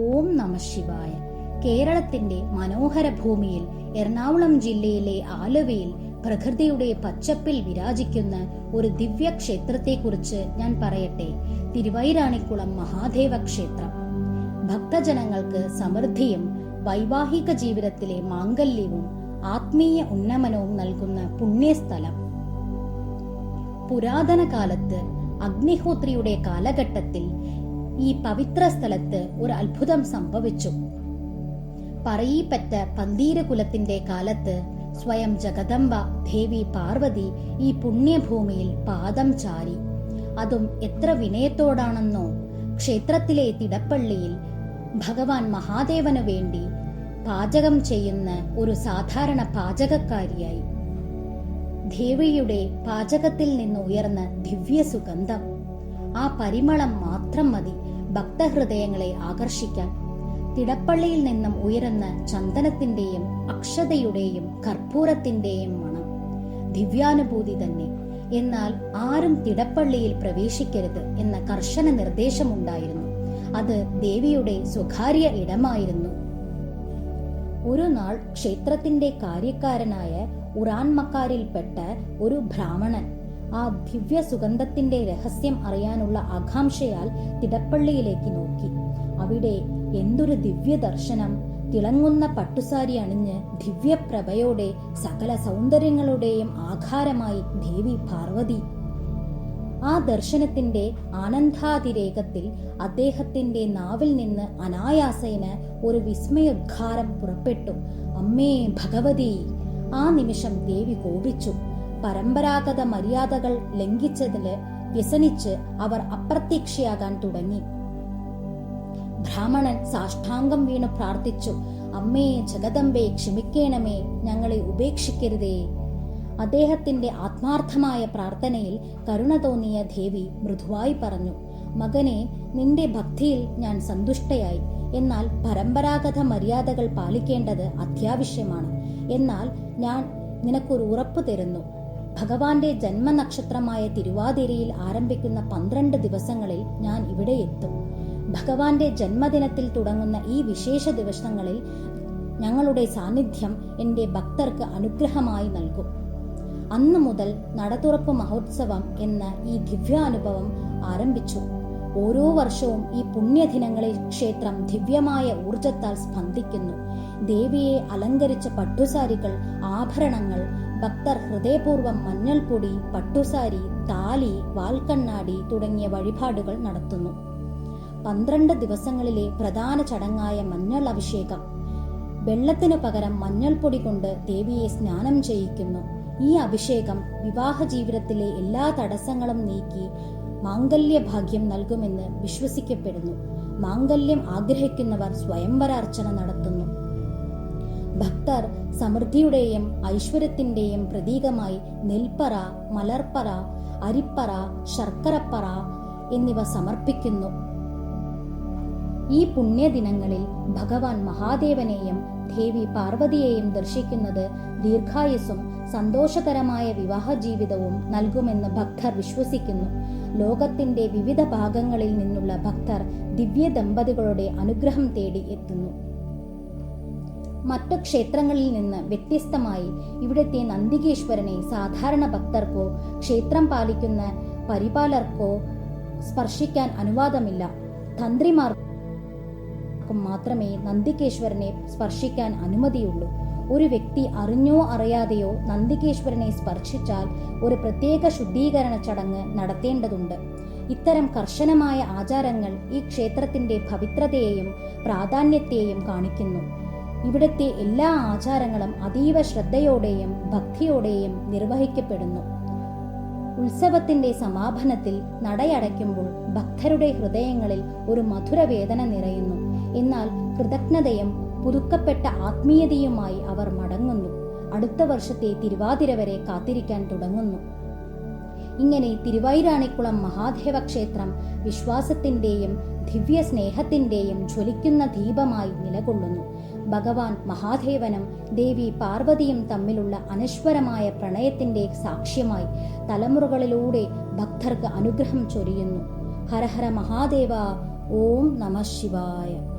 ഓം നമ ശിവായ. കേരളത്തിന്റെ മനോഹര ഭൂമിയിൽ എറണാകുളം ജില്ലയിലെ ആലുവയിൽ പ്രകൃതിയുടെ പച്ചപ്പിൽ വിരാജിക്കുന്ന ഒരു ദിവ്യ ക്ഷേത്രത്തെക്കുറിച്ച് ഞാൻ പറയട്ടെ. തിരുവൈരാണിക്കുളം മഹാദേവ ക്ഷേത്രം. ഭക്തജനങ്ങൾക്ക് സമൃദ്ധിയും വൈവാഹിക ജീവിതത്തിലെ മാംഗല്യവും ആത്മീയ ഉന്നമനവും നൽകുന്ന പുണ്യസ്ഥലം. പുരാതന കാലത്ത് അഗ്നിഹോത്രിയുടെ കാലഘട്ടത്തിൽ ഈ പവിത്ര സ്ഥലത്ത് ഒരു അത്ഭുതം സംഭവിച്ചു. പറയീപ്പറ്റ പന്തീരകുലത്തിന്റെ കാലത്ത് സ്വയം ജഗദംബ ദേവി പാർവതി ഈ പുണ്യഭൂമിയിൽ പാദം ചാരി. അതും എത്ര വിനയത്തോടാണെന്നോ ക്ഷേത്രത്തിലെ തിടപ്പള്ളിയിൽ ഭഗവാൻ മഹാദേവനു വേണ്ടി പാചകം ചെയ്യുന്ന ഒരു സാധാരണ പാചകക്കാരിയായി. ദേവിയുടെ പാചകത്തിൽ നിന്ന് ഉയർന്ന ദിവ്യ സുഗന്ധം ആ പരിമളം മാത്രം മതി ഭക്തഹൃദയങ്ങളെ ആകർഷിക്കാൻ. തിടപ്പള്ളിയിൽ നിന്നും ഉയരുന്ന ചന്ദനത്തിന്റെയും അക്ഷതയുടെയും കർപ്പൂരത്തിന്റെയും മണം ദിവ്യാനുഭൂതി തന്നെ. എന്നാൽ ആരും തിടപ്പള്ളിയിൽ പ്രവേശിക്കരുത് എന്ന കർശന നിർദ്ദേശമുണ്ടായിരുന്നു. അത് ദേവിയുടെ സ്വകാര്യ ഇടമായിരുന്നു. ഒരു നാൾ ക്ഷേത്രത്തിന്റെ കാര്യക്കാരനായ ഉറാൻമക്കാരിൽപ്പെട്ട ഒരു ബ്രാഹ്മണൻ ആ ദിവ്യ സുഗന്ധത്തിന്റെ രഹസ്യം അറിയാനുള്ള ആകാംക്ഷയാൽ തിടപ്പള്ളിയിലേക്ക് നോക്കി. അവിടെ എന്തൊരു ദിവ്യ ദർശനം. തിളങ്ങുന്ന പട്ടുസാരി അണിഞ്ഞ് ദിവ്യപ്രഭയോടെ സകല സൗന്ദര്യങ്ങളുടെയും ആധാരമായി ദേവി പാർവതി. ആ ദർശനത്തിന്റെ ആനന്ദാതിരേകത്തിൽ അദ്ദേഹത്തിന്റെ നാവിൽ നിന്ന് അനായാസേന ഒരു വിസ്മയോദ്ഘാരം പുറപ്പെട്ടു. അമ്മേ ഭഗവതി ആ നിമിഷം ദേവി കോപിച്ചു. പരമ്പരാഗത മര്യാദകൾ ലംഘിച്ചതിൽ വ്യസനിച്ച് അവർ അപ്രത്യക്ഷയാകാൻ തുടങ്ങി. ബ്രാഹ്മണൻ സാഷ്ടാംഗം വീണു പ്രാർത്ഥിച്ചു അമ്മേ ജഗദമ്പേ ക്ഷമിക്കണമേ ഞങ്ങളെ ഉപേക്ഷിക്കരുതേ. അദ്ദേഹത്തിന്റെ ആത്മാർത്ഥമായ പ്രാർത്ഥനയിൽ കരുണ തോന്നിയ ദേവി മൃദുവായി പറഞ്ഞു മകനെ നിന്റെ ഭക്തിയിൽ ഞാൻ സന്തുഷ്ടയായി. എന്നാൽ പരമ്പരാഗത മര്യാദകൾ പാലിക്കേണ്ടത് അത്യാവശ്യമാണ്. എന്നാൽ ഞാൻ നിനക്കൊരു ഉറപ്പ് തരുന്നു. ഭഗവാന്റെ ജന്മനക്ഷത്രമായ തിരുവാതിരയിൽ ആരംഭിക്കുന്ന പന്ത്രണ്ട് ദിവസങ്ങളിൽ ഞാൻ ഇവിടെ എത്തും. ഭഗവാന്റെ ജന്മദിനത്തിൽ തുടങ്ങുന്ന ഈ വിശേഷ ദിവസങ്ങളിൽ ഞങ്ങളുടെ സാന്നിധ്യം എന്റെ ഭക്തർക്ക് അനുഗ്രഹമായി നൽകും. അന്നു മുതൽ നടതുറപ്പ് മഹോത്സവം എന്ന ഈ ദിവ്യാനുഭവം ആരംഭിച്ചു. ഓരോ വർഷവും ഈ പുണ്യദിനങ്ങളിൽ ക്ഷേത്രം ദിവ്യമായ ഊർജത്താൽ സ്പന്ദിക്കുന്നു. ദേവിയെ അലങ്കരിച്ച പട്ടുസാരികൾ ആഭരണങ്ങൾ ഭക്തർ ഹൃദയപൂർവം മഞ്ഞൾപ്പൊടി പട്ടുസാരി താലി വാൽക്കണ്ണാടി തുടങ്ങിയ വഴിപാടുകൾ നടത്തുന്നു. പന്ത്രണ്ട് ദിവസങ്ങളിലെ പ്രധാന ചടങ്ങായ മഞ്ഞൾ അഭിഷേകം. വെള്ളത്തിനു പകരം മഞ്ഞൾപ്പൊടി കൊണ്ട് ദേവിയെ സ്നാനം ചെയ്യിക്കുന്നു. ഈ അഭിഷേകം വിവാഹ ജീവിതത്തിലെ എല്ലാ തടസ്സങ്ങളും നീക്കി മാംഗല്യ ഭാഗ്യം നൽകുമെന്ന് വിശ്വസിക്കപ്പെടുന്നു. മാംഗല്യം ആഗ്രഹിക്കുന്നവർ സ്വയംവരാർച്ചന നടത്തുന്നു. ഭക്തർ സമൃദ്ധിയുടെയും ഐശ്വര്യത്തിന്റെയും പ്രതീകമായി നെൽപ്പറ മലർപ്പറ അരിപ്പറ ശർക്കരപ്പറ എന്നിവ സമർപ്പിക്കുന്നു. ഈ പുണ്യ ദിനങ്ങളിൽ ഭഗവാൻ മഹാദേവനെയും ദേവി പാർവതിയെയും ദർശിക്കുന്നത് ദീർഘായുസ്സും സന്തോഷകരമായ വിവാഹ ജീവിതവും നൽകുമെന്ന് ഭക്തർ വിശ്വസിക്കുന്നു. ലോകത്തിന്റെ വിവിധ ഭാഗങ്ങളിൽ നിന്നുള്ള ഭക്തർ ദിവ്യ ദമ്പതികളുടെ അനുഗ്രഹം തേടി എത്തുന്നു. മറ്റു ക്ഷേത്രങ്ങളിൽ നിന്ന് വ്യത്യസ്തമായി ഇവിടുത്തെ നന്ദികേശ്വരനെ സാധാരണ ഭക്തർക്കോ ക്ഷേത്രം പാലിക്കുന്ന പരിപാലർക്കോ സ്പർശിക്കാൻ അനുവാദമില്ല. തന്ത്രിമാർക്കും മാത്രമേ നന്ദികേശ്വരനെ സ്പർശിക്കാൻ അനുമതിയുള്ളൂ. ഒരു വ്യക്തി അറിഞ്ഞോ അറിയാതെയോ നന്ദികേശ്വരനെ സ്പർശിച്ചാൽ ഒരു പ്രത്യേക ശുദ്ധീകരണ ചടങ്ങ് നടത്തേണ്ടതുണ്ട്. ഇത്തരം കർശനമായ ആചാരങ്ങൾ ഈ ക്ഷേത്രത്തിന്റെ പവിത്രതയെയും പ്രാധാന്യത്തെയും കാണിക്കുന്നു. ഇവിടുത്തെ എല്ലാ ആചാരങ്ങളും അതീവ ശ്രദ്ധയോടെയും ഭക്തിയോടെയും നിർവഹിക്കപ്പെടുന്നു. ഉത്സവത്തിന്റെ സമാപനത്തിൽ നടയടയ്ക്കുമ്പോൾ ഭക്തരുടെ ഹൃദയങ്ങളിൽ ഒരു മധുരവേദന നിറയുന്നു. എന്നാൽ കൃതജ്ഞതയും പുതുക്കപ്പെട്ട ആത്മീയതയുമായി അവർ മടങ്ങുന്നു. അടുത്ത വർഷത്തെ തിരുവാതിര വരെ കാത്തിരിക്കാൻ തുടങ്ങുന്നു. ഇങ്ങനെ തിരുവൈരാണിക്കുളം മഹാദേവ ക്ഷേത്രം വിശ്വാസത്തിന്റെയും ദിവ്യ സ്നേഹത്തിന്റെയും ജ്വലിക്കുന്ന ദീപമായി നിലകൊള്ളുന്നു. ഭഗവാൻ മഹാദേവനും ദേവി പാർവതിയും തമ്മിലുള്ള അനശ്വരമായ പ്രണയത്തിന്റെ സാക്ഷ്യമായി തലമുറകളിലൂടെ ഭക്തർക്ക് അനുഗ്രഹം ചൊരിയുന്നു. ഹരഹര മഹാദേവ ഓം നമ ശിവായ.